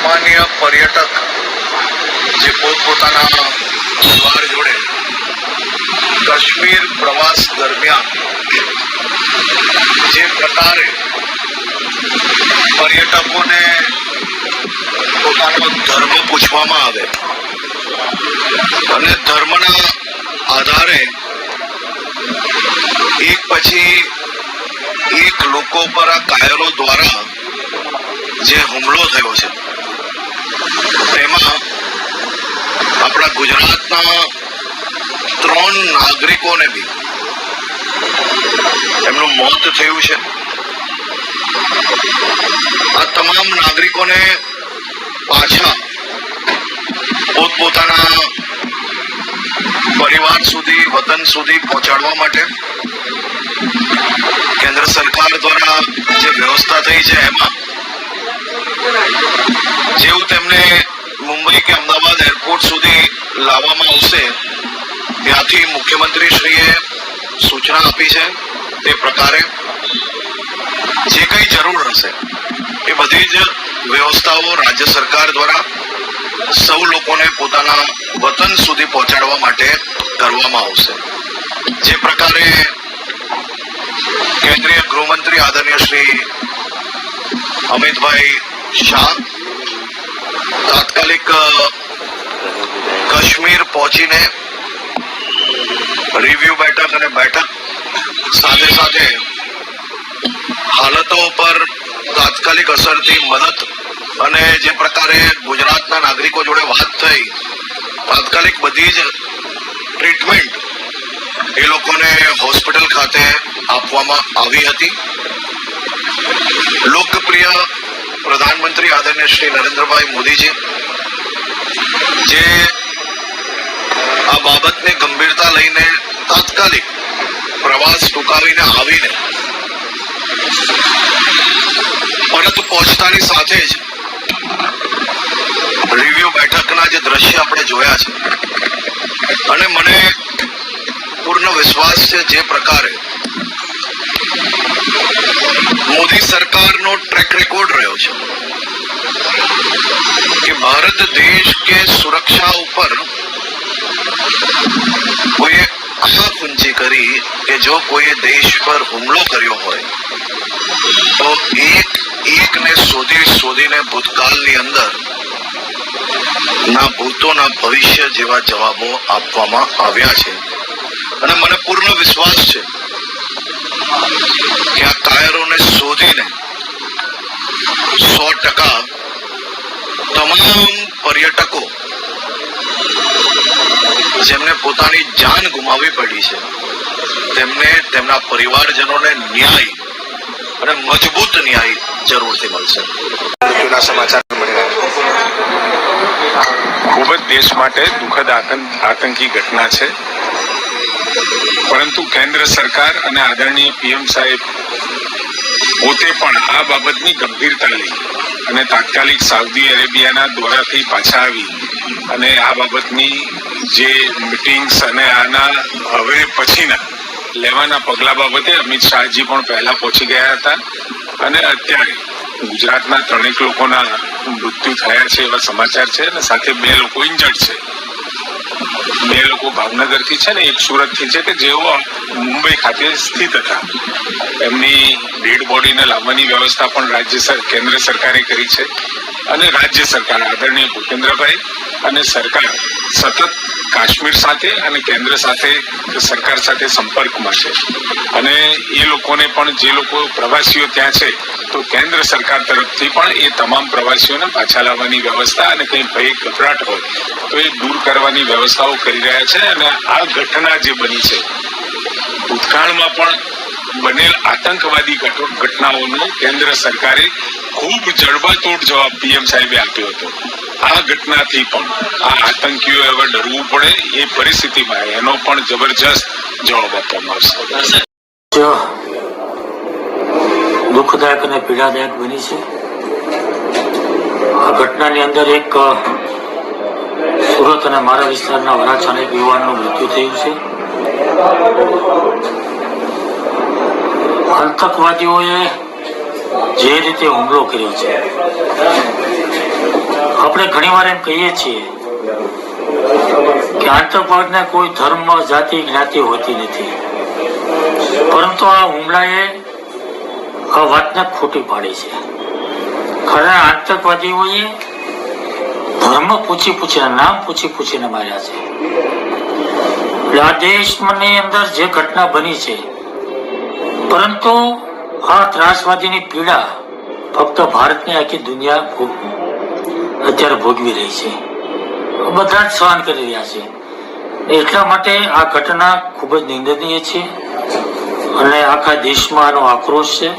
સામાન્ય પર્યટક જે પોતપોતાના પરિવાર જોડે કાશ્મીર પ્રવાસ દરમિયાન જે પ્રકારે પર્યટકોને પોતાનો ધર્મ પૂછવામાં આવે અને ધર્મના આધારે એક પછી એક લોકો પર આ કાયરો દ્વારા જે હુમલો થયો છે. તેમાં આપણા ગુજરાતના ત્રણ નાગરિકોને બી એમનું મોત થયું છે. આ તમામ નાગરિકોને પાછા પોતપોતાના પરિવાર સુધી, વતન સુધી પહોંચાડવા માટે કેન્દ્ર સરકાર દ્વારા જે વ્યવસ્થા થઈ છે, એમાં જેવું તેમને મુંબઈ કે અમદાવાદ એરપોર્ટ સુધી લાવવામાં આવશે, ત્યાંથી મુખ્યમંત્રી શ્રીએ સૂચના આપી છે તે પ્રકારે. જે કંઈ જરૂર હશે, એ બધી જ વ્યવસ્થાઓ રાજ્ય સરકાર દ્વારા સૌ લોકોને પોતાના વતન સુધી પહોંચાડવા માટે કરવામાં આવશે. જે પ્રકારે કેન્દ્રીય ગૃહમંત્રી આદરણીય શ્રી અમિતભાઈ શાહ તાત્કાલિક કાશ્મીર પહોંચીને રિવ્યુ બેઠક અને બેઠક સાથે સાથે હાલતો પર તાત્કાલિક અસરથી મદદ અને જે પ્રકારે ગુજરાતના નાગરિકો જોડે વાત થઈ, તાત્કાલિક બધી જ ટ્રીટમેન્ટ એ લોકોને હોસ્પિટલ ખાતે આપવામાં આવી હતી. લોકપ્રિય પ્રધાનમંત્રી આદરણીય શ્રી નરેન્દ્રભાઈ મોદીજી, જે આ બાબતને ગંભીરતા લઈને તાત્કાલિક પ્રવાસ ટૂંકાવીને આવીને પરત પહોંચતાની સાથે જ રિવ્યુ બેઠકના જે દ્રશ્ય આપણે જોયા છે, અને મને પૂર્ણ વિશ્વાસ છે જે પ્રકારે મોદી સરકારનો ટ્રેક રેકોર્ડ રહ્યો છે કે ભારત દેશ કે સુરક્ષા ઉપર કોઈએ આંખ ઊંચી કરી કે જો કોઈએ દેશ પર હુમલો કર્યો હોય, તો એક એકને શોધી શોધીને ભૂતકાળની અંદર ના ભૂતોના ભવિષ્ય જેવા જવાબો આપવામાં આવ્યા છે. અને મને પૂર્ણ વિશ્વાસ છે કે આ કાયરોને શોધીને સો ટકા તમામ પર્યટકો જેમને પોતાની જાન ગુમાવવી પડી છે તેમને તેમના પરિવારજનોને ન્યાય અને મજબૂત ન્યાય જરૂરથી મળશે. જૂના સમાચાર મળી ખૂબ જ દેશ માટે દુઃખદ આતંક આતંકી ઘટના છે. પરંતુ કેન્દ્ર સરકાર અને આદરણીય પીએમ સાહેબ પોતે પણ આ બાબતની ગંભીરતા લઈ અને તાત્કાલિક સાઉદી અરેબિયાના દોરાથી પાછા આવી અને આ બાબતની જે મિટિંગ્સ અને આના હવે પછીના લેવાના પગલા બાબતે અમિત શાહજી પણ પહેલા પહોંચી ગયા હતા. અને અત્યારે ગુજરાતના ત્રણેક લોકોના મૃત્યુ થયા છે એવા સમાચાર છે અને સાથે બે લોકો ઇન્જર્ડ છે. બે લોકો ભાવનગરથી છે ને, એક સુરતથી છે કે જેઓ મુંબઈ ખાતે સ્થિત હતા. એમની ડેડ બોડીને લાવવાની વ્યવસ્થા પણ રાજ્ય કેન્દ્ર સરકારે કરી છે. અને રાજ્ય સરકાર, આદરણીય ભૂપેન્દ્રભાઈ અને સરકાર સતત કાશ્મીર સાથે અને કેન્દ્ર સાથે સરકાર સાથે સંપર્કમાં છે. અને એ લોકોને પણ જે લોકો પ્રવાસીઓ ત્યાં છે, તો કેન્દ્ર સરકાર તરફથી પણ એ તમામ પ્રવાસીઓને પાછા લાવવાની વ્યવસ્થા અને કંઈ ભય, ગભરાટ હોય, તો એ દૂર કરવાની વ્યવસ્થાઓ કરી રહ્યા છે અને આ ઘટના જે બની છે, ભૂતકાળમાં પણ બનેલ આતંકવાદી ઘટનાઓનો કેન્દ્ર સરકારે ખૂબ જડબાતોડ જવાબ પીએમ સાહેબે આપ્યો હતો. આ ઘટનાથી પણ આ આતંકીઓ હવે ડરવું પડે એ પરિસ્થિતિમાં એનો પણ જબરજસ્ત જવાબ આપવામાં આવશે. દુઃખદાયક અને પીડાદાયક બની છે. આ ઘટનાની અંદર એક સુરત અને મારા વિસ્તારના વરાછાના એક યુવાનનું મૃત્યુ થયું છે. આતંકવાદીઓએ જે રીતે હુમલો કર્યો છે આપણે ઘણીવાર એમ કહીએ છીએ કે આતંકવાદને કોઈ ધર્મ, જાતિ, જ્ઞાતિ હોતી નથી. પરંતુ આ હુમલાએ આ વાતને ખોટી પાડી છે. ખરા આતંકવાદીઓએ ધર્મ પૂછી પૂછીને, નામ પૂછી પૂછીને માર્યા છે. આ દેશની અંદર જે ઘટના બની છે, પરંતુ આ ત્રાસવાદીની પીડા ફક્ત ભારતની આખી દુનિયા ભોગ- અત્યારે ભોગવી રહી છે. બધા જ સહન કરી રહ્યા છે. એટલા માટે આ ઘટના ખૂબ જ નિંદનીય છે અને આખા દેશમાં આનો આક્રોશ છે.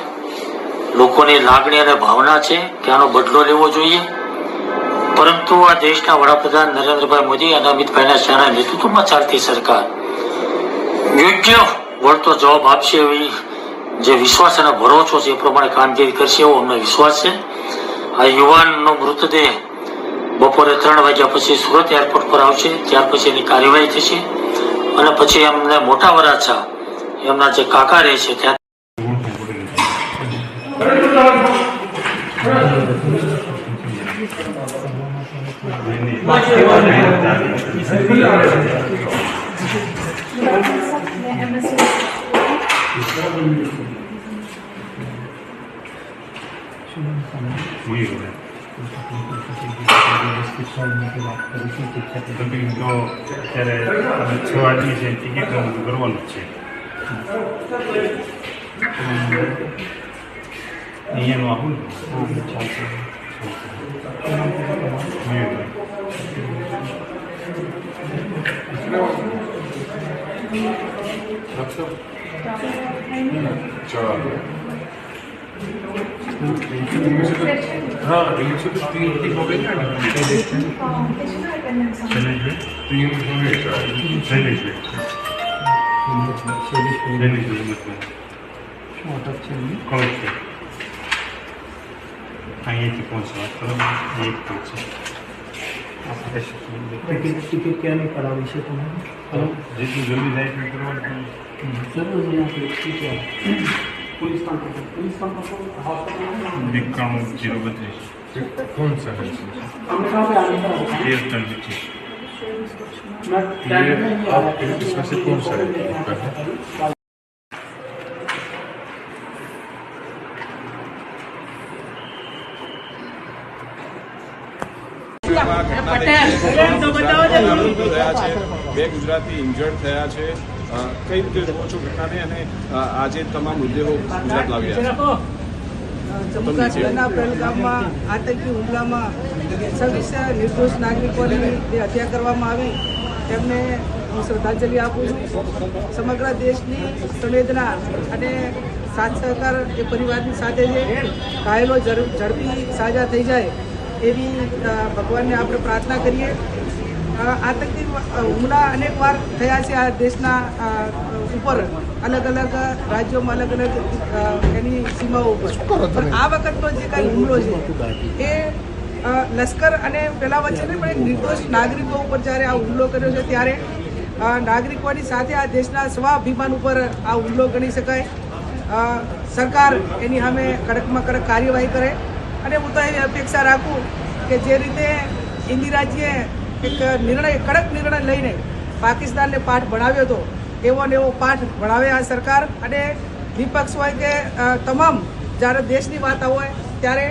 લોકોની લાગણી અને ભાવના છે કે આનો બદલો લેવો જોઈએ. પરંતુ આ દેશના વડાપ્રધાન નરેન્દ્રભાઈ મોદી અને અમિતભાઈના શાહના નેતૃત્વમાં ચાલતી સરકાર યોગ્ય વળતો જવાબ આપશે એવી જે વિશ્વાસ અને ભરોસો છે એ પ્રમાણે કામગીરી કરશે એવો અમને વિશ્વાસ છે. આ યુવાનનો મૃતદેહ બપોરે ત્રણ વાગ્યા પછી સુરત એરપોર્ટ પર આવશે. ત્યાર પછી એની કાર્યવાહી થશે. અને પછી એમને મોટા વરાછા એમના જે કાકા રહે છે, ત્યાં બુકિંગ તો અત્યારે અમે છ આદમી છે ટિકિટ બધું કરવાનું જ છે અહીંયાનું આવું ને ચાલશે હા રિલીઝ મોકલી ને શૈલેષભાઈ સ્ક્રીન શૈલેષભાઈ શૈલેષભાઈ કોણ છે. અહીંયાથી પહોંચવા બરાબર એક છે. આપણે ટિકિટ ટિકિટ ક્યાંની કરાવી છે તમારે જેટલું જલ્દી જાય એટલું કરવાનું જરૂર અહીંયા પોલીસ પોલીસ એકાણું જીરો બત્રીસ કોણ સર તેર ત્રણ પચીસ કોણ થયા છે. બે ગુજરાતી ઇન્જર્ડ થયા છે. કઈ રીતે જુઓ છો ઘટનાને અને આજે તમામ મૃતદેહો ગુજરાત લાવ્યા છે? જમ્મુ કાશ્મીરના પહેલગામમાં આતંકી હુમલામાં છવ્વીસ નિર્દોષ નાગરિકોની જે હત્યા કરવામાં આવી તેમને હું શ્રદ્ધાંજલિ આપું છું. સમગ્ર દેશની સંવેદના અને સાથ સહકાર એ પરિવારની સાથે છે. ઘાયલો ઝડપી સાજા થઈ જાય. એવી ભગવાનને આપણે પ્રાર્થના કરીએ. આતંકી હુમલા અનેક વાર થયા છે આ દેશના ઉપર. અલગ અલગ રાજ્યોમાં અલગ અલગ એની સીમાઓ ઉપર. પણ આ વખતનો જે કાંઈ હુમલો છે એ લશ્કર અને પેલા વચ્ચે નહીં પણ એક નિર્દોષ નાગરિકો ઉપર જ્યારે આ હુમલો કર્યો છે ત્યારે નાગરિકોની સાથે આ દેશના સ્વાભિમાન ઉપર આ હુમલો ગણી શકાય. સરકાર એની સામે કડકમાં કડક કાર્યવાહી કરે. અને હું તો એવી અપેક્ષા રાખું કે જે રીતે ઇન્દિરાજીએ એક નિર્ણય, કડક નિર્ણય લઈને પાકિસ્તાનને પાઠ ભણાવ્યો હતો, એવો ને એવો પાઠ ભણાવે આ સરકાર. અને વિપક્ષ હોય કે તમામ જ્યારે દેશની વાત હોય, ત્યારે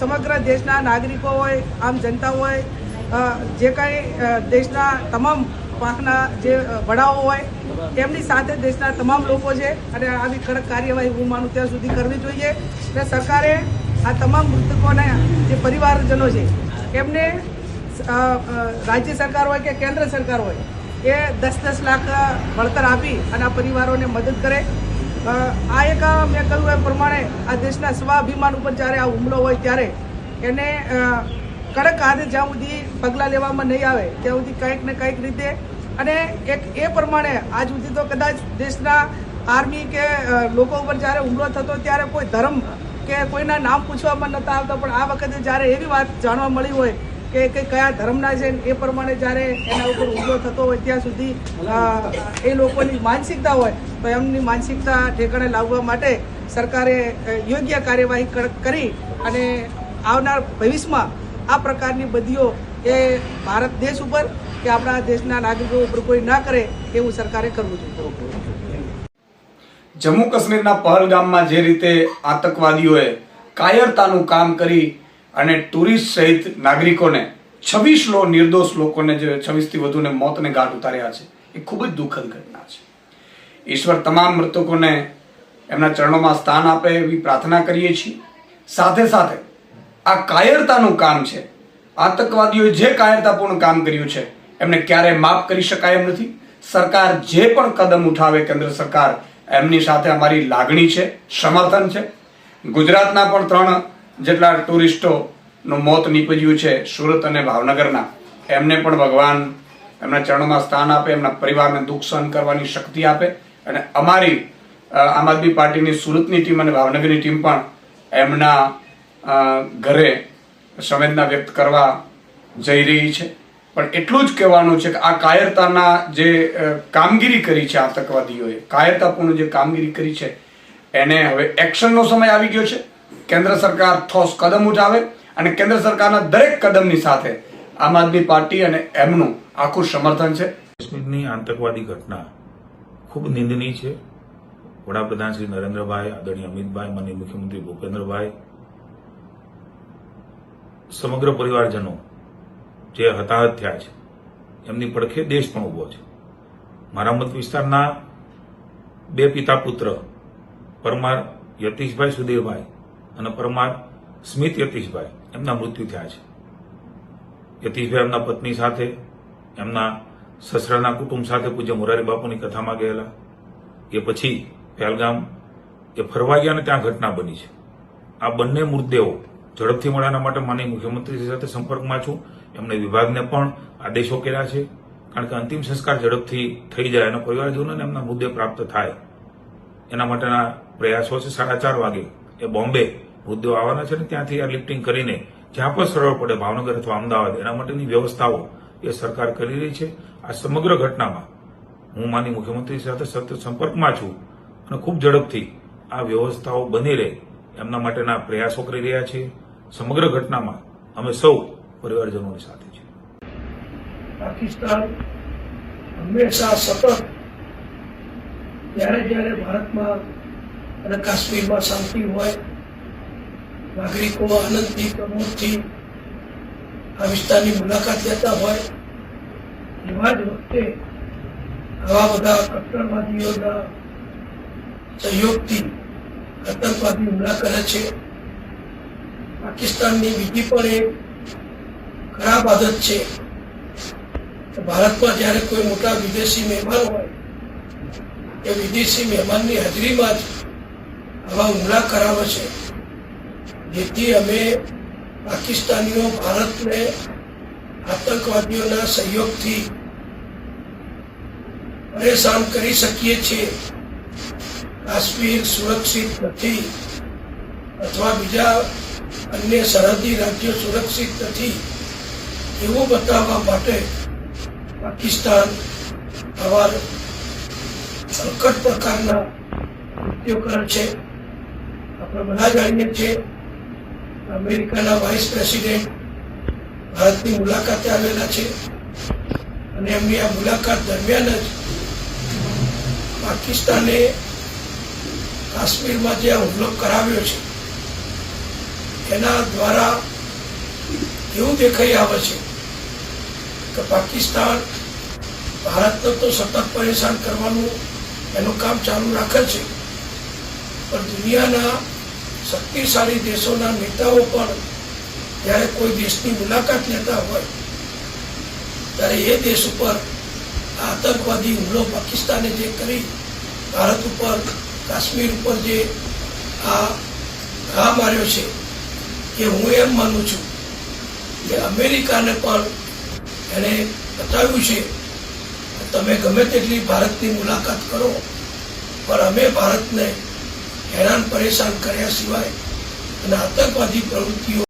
સમગ્ર દેશના નાગરિકો હોય, આમ જનતા હોય જે કાંઈ દેશના તમામ પાંખના જે વડાઓ હોય, તેમની સાથે દેશના તમામ લોકો છે. અને આવી કડક કાર્યવાહી હું માનું ત્યાં સુધી કરવી જોઈએ. અને સરકારે આ તમામ મૃતકોના જે પરિવારજનો છે, એમને રાજ્ય સરકાર હોય કે કેન્દ્ર સરકાર હોય, એ દસ દસ લાખ વળતર આપી અને આ પરિવારોને મદદ કરે. આ એક મેં કહ્યું એ પ્રમાણે આ દેશના સ્વાભિમાન ઉપર જ્યારે આ હુમલો હોય ત્યારે એને કડક હાથે જ્યાં સુધી પગલાં લેવામાં નહીં આવે, ત્યાં સુધી કંઈક ને કંઈક રીતે અને એક એ પ્રમાણે આજ સુધી તો કદાચ દેશના આર્મી કે લોકો ઉપર જ્યારે હુમલો થતો ત્યારે કોઈ ધર્મ કે કોઈના નામ પૂછવામાં નહોતા આવતા, પણ આ વખતે જ્યારે એવી વાત જાણવા મળી હોય કે કે કયા ધર્મના છે એ પ્રમાણે જ્યારે એના ઉપર હુમલો થતો હોય, ત્યાં સુધી એ લોકોની માનસિકતા હોય, તો એમની માનસિકતા ઠેકાણે લાવવા માટે સરકારે યોગ્ય કાર્યવાહી કરી અને આવનાર ભવિષ્યમાં આ પ્રકારની બદીઓ એ ભારત દેશ ઉપર કે આપણા દેશના નાગરિકો ઉપર કોઈ ના કરે એવું સરકારે કરવું જોઈએ. જમ્મુ કાશ્મીરના પહલગામમાં જે રીતે આતંકવાદીઓએ કાયરતાનું કામ કરી અને ટુરિસ્ટ સહિત નાગરિકોને છવ્વીસ લો નિર્દોષ લોકોને જે છવ્વીસથી વધુને મોતને ઘાટ ઉતાર્યા છે, એ ખૂબ જ દુઃખદ ઘટના છે. ઈશ્વર તમામ મૃતકોને એમના ચરણોમાં સ્થાન આપે એવી પ્રાર્થના કરીએ છીએ. સાથે સાથે આ કાયરતાનું કામ છે, આતંકવાદીઓએ જે કાયરતાપૂર્ણ કામ કર્યું છે, એમને ક્યારેય માફ કરી શકાય એમ નથી. સરકાર જે પણ કદમ ઉઠાવે, કેન્દ્ર સરકાર એમની સાથે અમારી લાગણી છે, સમર્થન છે. ગુજરાતના પણ ત્રણ જેટલા ટુરિસ્ટોનું મોત નીપજ્યું છે, સુરત અને ભાવનગરના. એમને પણ ભગવાન એમના ચરણોમાં સ્થાન આપે, એમના પરિવારને દુઃખ સહન કરવાની શક્તિ આપે અને અમારી આમ આદમી પાર્ટીની સુરતની ટીમ અને ભાવનગરની ટીમ પણ એમના ઘરે સંવેદના વ્યક્ત કરવા જઈ રહી છે. પણ એટલું જ કહેવાનું છે કે આ કાયરતાના જે કામગીરી કરી છે આતંકવાદીઓએ, કાયરતાપૂર્ણ જે કામગીરી કરી છે, એને હવે એક્શનનો સમય આવી ગયો છે. કેન્દ્ર સરકાર ઠોસ કદમ ઉઠાવે અને કેન્દ્ર સરકારના દરેક કદમની સાથે આમ આદમી પાર્ટી અને એમનું આખું સમર્થન છે. કાશ્મીરની આતંકવાદી ઘટના ખૂબ નિંદનીય છે. વડાપ્રધાન શ્રી નરેન્દ્રભાઈ, આદરણીય અમિતભાઈ, માનનીય મુખ્યમંત્રી ભૂપેન્દ્રભાઈ, સમગ્ર પરિવારજનો જે હતાહત થયા છે, એમની પડખે દેશ પણ ઊભો છે. મારા મત વિસ્તારના બે પિતા પુત્ર, પરમાર યતીશભાઈ સુધીરભાઈ અને પરમાર સ્મિત યતીશભાઈ એમના મૃત્યુ થયા છે. યતીશભાઈ એમના પત્ની સાથે, એમના સસરાના કુટુંબ સાથે પૂજ્ય મોરારી બાપુની કથામાં ગયેલા. એ પછી પહેલગામ એ ફરવા ગયા અને ત્યાં ઘટના બની છે. આ બંને મૃતદેહો ઝડપથી મળવાના માટે માનીય મુખ્યમંત્રી સાથે સંપર્કમાં છું. એમણે વિભાગને પણ આદેશો કર્યા છે. કારણ કે અંતિમ સંસ્કાર ઝડપથી થઈ જાય અને પરિવારજનોને એમના મુદ્દે પ્રાપ્ત થાય. એના માટેના પ્રયાસો છે સાડા ચાર વાગે. એ બોમ્બે મુદ્દો આવવાના છે ને ત્યાંથી આ લિફ્ટિંગ કરીને જ્યાં પણ સરળ પડે ભાવનગર અથવા અમદાવાદ, એના માટેની વ્યવસ્થાઓ એ સરકાર કરી રહી છે. આ સમગ્ર ઘટનામાં હું માની મુખ્યમંત્રી સાથે સતત સંપર્કમાં છું અને ખૂબ ઝડપથી આ વ્યવસ્થાઓ બની રહે એમના માટેના પ્રયાસો કરી રહ્યા છીએ. સમગ્ર ઘટનામાં અમે સૌ પરિવારજનોની સાથે છીએ. પાકિસ્તાન હંમેશા સતત જ્યારે જ્યારે ભારતમાં અને કાશ્મીરમાં શાંતિ હોય નાગરિકો આનંદથી, પ્રમોદથી આ વિસ્તારની મુલાકાત લેતા હોય, એવા જ વખતે આવા બધા કટ્ટરવાદીઓના સહયોગથી આતંકવાદી હુમલા કરે છે. પાકિસ્તાનની બીજી પણ એક ખરાબ આદત છે. ભારતમાં જ્યારે કોઈ મોટા વિદેશી મહેમાન હોય, એ વિદેશી મહેમાનની હાજરીમાં જ આવા હુમલા કરાવે છે. જેથી અમે પાકિસ્તાનીઓ, ભારતને આતંકવાદીઓના સહયોગથી પરેશાન કરી શકીએ છીએ. કાશ્મીર સુરક્ષિત નથી. અથવા બીજા અન્ય સરહદી રાજ્યો સુરક્ષિત નથી. એવું બતાવવા માટે પાકિસ્તાન આવા સંકટ પ્રકારના કૃત્યો કરે છે. આપણે બધા જાણીએ છીએ અમેરિકાના વાઇસ પ્રેસિડેન્ટ ભારતની મુલાકાતે આવેલા છે અને એમની આ મુલાકાત દરમિયાન જ પાકિસ્તાને કાશ્મીરમાં જે હુમલો કરાવ્યો છે એના દ્વારા એવું દેખાઈ આવે છે કે પાકિસ્તાન ભારતને તો સતત પરેશાન કરવાનું એનું કામ ચાલુ રાખે છે. પણ દુનિયાના શક્તિશાળી દેશોના નેતાઓ પણ જ્યારે કોઈ દેશની મુલાકાત લેતા હોય, ત્યારે એ દેશ ઉપર આતંકવાદી હુમલો પાકિસ્તાને જે કરી, ભારત ઉપર કાશ્મીર ઉપર જે આ ઘા માર્યો છે એ હું એમ માનું છું કે અમેરિકાને પણ એણે બતાવ્યું છે તમે ગમે તેટલી ભારતની મુલાકાત કરો, પણ અમે ભારતને હેરાન પરેશાન કર્યા સિવાય અને આતંકવાદી પ્રવૃત્તિઓ